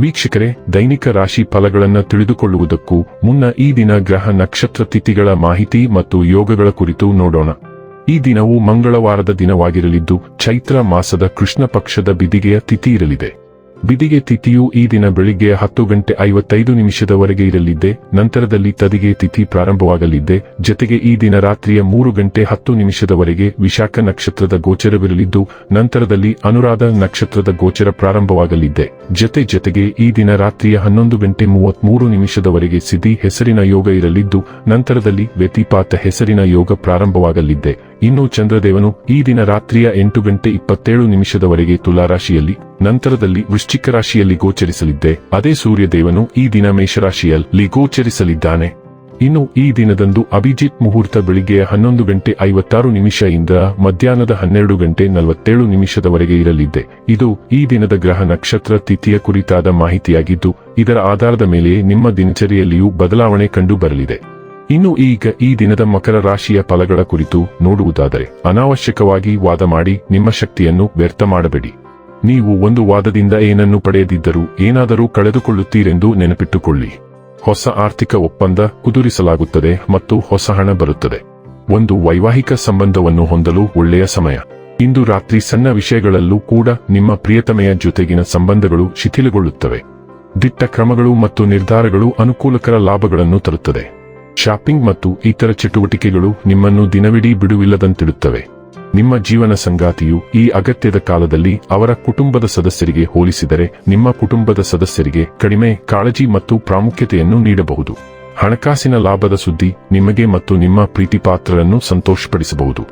ವೀಕ್ಷಕರೇ, ದೈನಿಕ ರಾಶಿ ಫಲಗಳನ್ನು ತಿಳಿದುಕೊಳ್ಳುವುದಕ್ಕೂ ಮುನ್ನ ಈ ದಿನ ಗ್ರಹ ನಕ್ಷತ್ರ ತಿಥಿಗಳ ಮಾಹಿತಿ ಮತ್ತು ಯೋಗಗಳ ಕುರಿತು ನೋಡೋಣ. ಈ ದಿನವು ಮಂಗಳವಾರದ ದಿನವಾಗಿರಲಿದ್ದು, ಚೈತ್ರ ಮಾಸದ ಕೃಷ್ಣ ಪಕ್ಷದ ಬಿದಿಗೆಯ ತಿಥಿ ಇರಲಿದೆ. ಬಿದಿಗೆ ತಿಥಿಯು ಈ ದಿನ ಬೆಳಿಗ್ಗೆ ಹತ್ತು ಗಂಟೆ ಐವತ್ತೈದು ನಿಮಿಷದವರೆಗೆ ಇರಲಿದ್ದೆ, ನಂತರದಲ್ಲಿ ತದಿಗೆ ತಿಥಿ ಪ್ರಾರಂಭವಾಗಲಿದ್ದೆ, ಜತೆಗೆ ಈ ದಿನ ರಾತ್ರಿಯ ಮೂರು ಗಂಟೆ ಹತ್ತು ನಿಮಿಷದವರೆಗೆ ವಿಶಾಖ ನಕ್ಷತ್ರದ ಗೋಚರವಿರಲಿದ್ದು, ನಂತರದಲ್ಲಿ ಅನುರಾಧ ನಕ್ಷತ್ರದ ಗೋಚರ ಪ್ರಾರಂಭವಾಗಲಿದ್ದೆ. ಜತೆ ಜತೆಗೆ ಈ ದಿನ ರಾತ್ರಿಯ ಹನ್ನೊಂದು ಗಂಟೆ ಮೂವತ್ಮೂರು ನಿಮಿಷದವರೆಗೆ ಸಿದ್ಧಿ ಹೆಸರಿನ ಯೋಗ ಇರಲಿದ್ದು, ನಂತರದಲ್ಲಿ ವ್ಯತಿಪಾತ ಹೆಸರಿನ ಯೋಗ ಪ್ರಾರಂಭವಾಗಲಿದ್ದೆ. ಇನ್ನು ಚಂದ್ರದೇವನು ಈ ದಿನ ರಾತ್ರಿಯ ಎಂಟು ಗಂಟೆ ಇಪ್ಪತ್ತೇಳು ನಿಮಿಷದವರೆಗೆ ತುಲಾರಾಶಿಯಲ್ಲಿ, ನಂತರದಲ್ಲಿ ವೃಶ್ಚಿಕ ರಾಶಿಯಲ್ಲಿ ಗೋಚರಿಸಲಿದ್ದೆ. ಅದೇ ಸೂರ್ಯದೇವನು ಈ ದಿನ ಮೇಷರಾಶಿಯಲ್ಲಿ ಗೋಚರಿಸಲಿದ್ದಾನೆ. ಇನ್ನು ಈ ದಿನದಂದು ಅಭಿಜಿತ್ ಮುಹೂರ್ತ ಬೆಳಿಗ್ಗೆ ಹನ್ನೊಂದು ಗಂಟೆ ಐವತ್ತಾರು ನಿಮಿಷದಿಂದ ಮಧ್ಯಾಹ್ನದ ಹನ್ನೆರಡು ಗಂಟೆ ನಲವತ್ತೇಳು ನಿಮಿಷದವರೆಗೆ ಇರಲಿದ್ದೆ. ಇದು ಈ ದಿನದ ಗ್ರಹ ನಕ್ಷತ್ರ ತಿಥಿಯ ಕುರಿತಾದ ಮಾಹಿತಿಯಾಗಿದ್ದು, ಇದರ ಆಧಾರದ ಮೇಲೆ ನಿಮ್ಮ ದಿನಚರಿಯಲ್ಲಿಯೂ ಬದಲಾವಣೆ ಕಂಡು ಬರಲಿದೆ. ಇನ್ನು ಈಗ ಈ ದಿನದ ಮಕರ ರಾಶಿಯ ಫಲಗಳ ಕುರಿತು ನೋಡುವುದಾದರೆ, ಅನಾವಶ್ಯಕವಾಗಿ ವಾದ ಮಾಡಿ ನಿಮ್ಮ ಶಕ್ತಿಯನ್ನು ವ್ಯರ್ಥ ಮಾಡಬೇಡಿ. ನೀವು ಒಂದು ವಾದದಿಂದ ಏನನ್ನು ಪಡೆಯದಿದ್ದರೂ ಏನಾದರೂ ಕಳೆದುಕೊಳ್ಳುತ್ತೀರೆಂದು ನೆನಪಿಟ್ಟುಕೊಳ್ಳಿ. ಹೊಸ ಆರ್ಥಿಕ ಒಪ್ಪಂದ ಕುದುರಿಸಲಾಗುತ್ತದೆ ಮತ್ತು ಹೊಸ ಹಣ ಬರುತ್ತದೆ. ಒಂದು ವೈವಾಹಿಕ ಸಂಬಂಧವನ್ನು ಹೊಂದಲು ಒಳ್ಳೆಯ ಸಮಯ. ಇಂದು ರಾತ್ರಿ ಸಣ್ಣ ವಿಷಯಗಳಲ್ಲೂ ಕೂಡ ನಿಮ್ಮ ಪ್ರಿಯತಮೆಯ ಜೊತೆಗಿನ ಸಂಬಂಧಗಳು ಶಿಥಿಲಗೊಳ್ಳುತ್ತವೆ. ದಿಟ್ಟ ಕ್ರಮಗಳು ಮತ್ತು ನಿರ್ಧಾರಗಳು ಅನುಕೂಲಕರ ಲಾಭಗಳನ್ನು ತರುತ್ತದೆ. ಶಾಪಿಂಗ್ ಮತ್ತು ಇತರ ಚಟುವಟಿಕೆಗಳು ನಿಮ್ಮನ್ನು ದಿನವಿಡೀ ಬಿಡುವಿಲ್ಲದಂತಿಡುತ್ತವೆ. ನಿಮ್ಮ ಜೀವನ ಸಂಗಾತಿಯು ಈ ಅಗತ್ಯದ ಕಾಲದಲ್ಲಿ ಅವರ ಕುಟುಂಬದ ಸದಸ್ಯರಿಗೆ ಹೋಲಿಸಿದರೆ ನಿಮ್ಮ ಕುಟುಂಬದ ಸದಸ್ಯರಿಗೆ ಕಡಿಮೆ ಕಾಳಜಿ ಮತ್ತು ಪ್ರಾಮುಖ್ಯತೆಯನ್ನು ನೀಡಬಹುದು. ಹಣಕಾಸಿನ ಲಾಭದ ಸುದ್ದಿ ನಿಮಗೆ ಮತ್ತು ನಿಮ್ಮ ಪ್ರೀತಿಪಾತ್ರರನ್ನು ಸಂತೋಷಪಡಿಸಬಹುದು.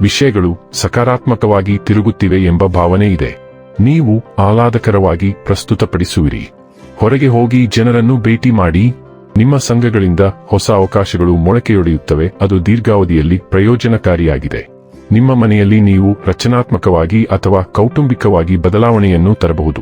ವಿಷಯಗಳು ಸಕಾರಾತ್ಮಕವಾಗಿ ತಿರುಗುತ್ತಿವೆ ಎಂಬ ಭಾವನೆ ಇದೆ. ನೀವು ಆಹ್ಲಾದಕರವಾಗಿ ಪ್ರಸ್ತುತಪಡಿಸುವಿರಿ. ಹೊರಗೆ ಹೋಗಿ ಜನರನ್ನು ಭೇಟಿ ಮಾಡಿ ನಿಮ್ಮ ಸಂಘಗಳಿಂದ ಹೊಸ ಅವಕಾಶಗಳು ಮೊಳಕೆಯೊಡೆಯುತ್ತವೆ, ಅದು ದೀರ್ಘಾವಧಿಯಲ್ಲಿ ಪ್ರಯೋಜನಕಾರಿಯಾಗಿದೆ. ನಿಮ್ಮ ಮನೆಯಲ್ಲಿ ನೀವು ರಚನಾತ್ಮಕವಾಗಿ ಅಥವಾ ಕೌಟುಂಬಿಕವಾಗಿ ಬದಲಾವಣೆಯನ್ನು ತರಬಹುದು.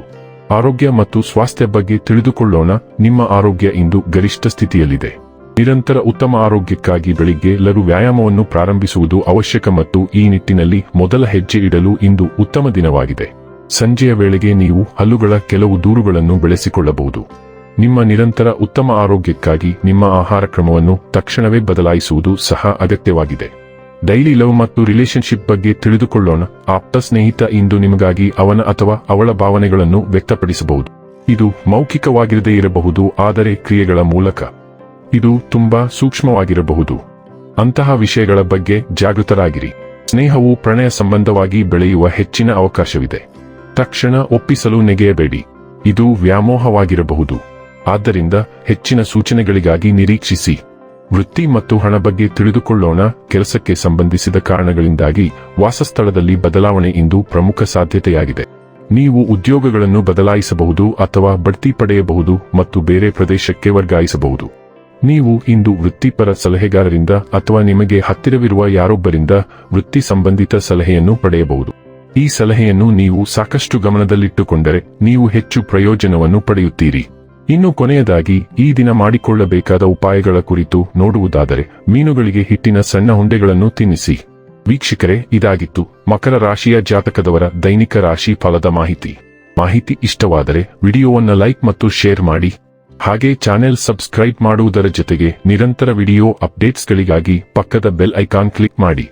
ಆರೋಗ್ಯ ಮತ್ತು ಸ್ವಾಸ್ಥ್ಯ ಬಗ್ಗೆ ತಿಳಿದುಕೊಳ್ಳೋಣ, ನಿಮ್ಮ ಆರೋಗ್ಯ ಇಂದು ಗರಿಷ್ಠ ಸ್ಥಿತಿಯಲ್ಲಿದೆ. ನಿರಂತರ ಉತ್ತಮ ಆರೋಗ್ಯಕ್ಕಾಗಿ ಬೆಳಿಗ್ಗೆ ಲರು ವ್ಯಾಯಾಮವನ್ನು ಪ್ರಾರಂಭಿಸುವುದು ಅವಶ್ಯಕ ಮತ್ತು ಈ ನಿಟ್ಟಿನಲ್ಲಿ ಮೊದಲ ಹೆಜ್ಜೆ ಇಡಲು ಇಂದು ಉತ್ತಮ ದಿನವಾಗಿದೆ. ಸಂಜೆಯ ವೇಳೆಗೆ ನೀವು ಹಲ್ಲುಗಳ ಕೆಲವು ದೂರುಗಳನ್ನು ಬೆಳೆಸಿಕೊಳ್ಳಬಹುದು. ನಿಮ್ಮ ನಿರಂತರ ಉತ್ತಮ ಆರೋಗ್ಯಕ್ಕಾಗಿ ನಿಮ್ಮ ಆಹಾರ ಕ್ರಮವನ್ನು ತಕ್ಷಣವೇ ಬದಲಾಯಿಸುವುದು ಸಹ ಅಗತ್ಯವಾಗಿದೆ. ಡೈಲಿ ಲವ್ ಮತ್ತು ರಿಲೇಶನ್ಶಿಪ್ ಬಗ್ಗೆ ತಿಳಿದುಕೊಳ್ಳೋಣ. ಆಪ್ತ ಸ್ನೇಹಿತ ಇಂದು ನಿಮಗಾಗಿ ಅವನ ಅಥವಾ ಅವಳ ಭಾವನೆಗಳನ್ನು ವ್ಯಕ್ತಪಡಿಸಬಹುದು. ಇದು ಮೌಖಿಕವಾಗಿರದೇ ಇರಬಹುದು, ಆದರೆ ಕ್ರಿಯೆಗಳ ಮೂಲಕ. ಇದು ತುಂಬಾ ಸೂಕ್ಷ್ಮವಾಗಿರಬಹುದು. ಅಂತಹ ವಿಷಯಗಳ ಬಗ್ಗೆ ಜಾಗೃತರಾಗಿರಿ. ಸ್ನೇಹವು ಪ್ರಣಯ ಸಂಬಂಧವಾಗಿ ಬೆಳೆಯುವ ಹೆಚ್ಚಿನ ಅವಕಾಶವಿದೆ. ತಕ್ಷಣ ಒಪ್ಪಿಸಲು ನೆಗೆಯಬೇಡಿ. ಇದು ವ್ಯಾಮೋಹವಾಗಿರಬಹುದು. ಆದ್ದರಿಂದ ಹೆಚ್ಚಿನ ಸೂಚನೆಗಳಿಗಾಗಿ ನಿರೀಕ್ಷಿಸಿ. ವೃತ್ತಿ ಮತ್ತು ಹಣ ಬಗ್ಗೆ ತಿಳಿದುಕೊಳ್ಳೋಣ. ಕೆಲಸಕ್ಕೆ ಸಂಬಂಧಿಸಿದ ಕಾರಣಗಳಿಂದಾಗಿ ವಾಸಸ್ಥಳದಲ್ಲಿ ಬದಲಾವಣೆ ಇಂದು ಪ್ರಮುಖ ಸಾಧ್ಯತೆಯಾಗಿದೆ. ನೀವು ಉದ್ಯೋಗಗಳನ್ನು ಬದಲಾಯಿಸಬಹುದು ಅಥವಾ ಬಡ್ತಿ ಪಡೆಯಬಹುದು ಮತ್ತು ಬೇರೆ ಪ್ರದೇಶಕ್ಕೆ ವರ್ಗಾಯಿಸಬಹುದು. ನೀವು ಇಂದು ವೃತ್ತಿಪರ ಸಲಹೆಗಾರರಿಂದ ಅಥವಾ ನಿಮಗೆ ಹತ್ತಿರವಿರುವ ಯಾರೊಬ್ಬರಿಂದ ವೃತ್ತಿ ಸಂಬಂಧಿತ ಸಲಹೆಯನ್ನು ಪಡೆಯಬಹುದು. ಈ ಸಲಹೆಯನ್ನು ನೀವು ಸಾಕಷ್ಟು ಗಮನದಲ್ಲಿಟ್ಟುಕೊಂಡರೆ ನೀವು ಹೆಚ್ಚು ಪ್ರಯೋಜನವನ್ನು ಪಡೆಯುತ್ತೀರಿ. ಇನ್ನು ಕೊನೆಯದಾಗಿ, ಈ ದಿನ ಮಾಡಿಕೊಳ್ಳಬೇಕಾದ ಉಪಾಯಗಳ ಕುರಿತು ನೋಡುವುದಾದರೆ, ಮೀನುಗಳಿಗೆ ಹಿಟ್ಟಿನ ಸಣ್ಣ ಹುಂಡೆಗಳನ್ನು ತಿನ್ನಿಸಿ. ವೀಕ್ಷಕರೇ, ಇದಾಗಿತ್ತು ಮಕರ ರಾಶಿಯ ಜಾತಕದವರ ದೈನಿಕ ರಾಶಿ ಫಲದ ಮಾಹಿತಿ. ಮಾಹಿತಿ ಇಷ್ಟವಾದರೆ, ವಿಡಿಯೋವನ್ನು ಲೈಕ್ ಮತ್ತು ಶೇರ್ ಮಾಡಿ. ಹಾಗೆ ಚಾನೆಲ್ ಸಬ್ಸ್ಕ್ರೈಬ್ ಮಾಡುವುದರ ಜೊತೆಗೆ ನಿರಂತರ ವಿಡಿಯೋ ಅಪ್ಡೇಟ್ಸ್ಗಳಿಗಾಗಿ ಪಕ್ಕದ ಬೆಲ್ ಐಕಾನ್ ಕ್ಲಿಕ್ ಮಾಡಿ.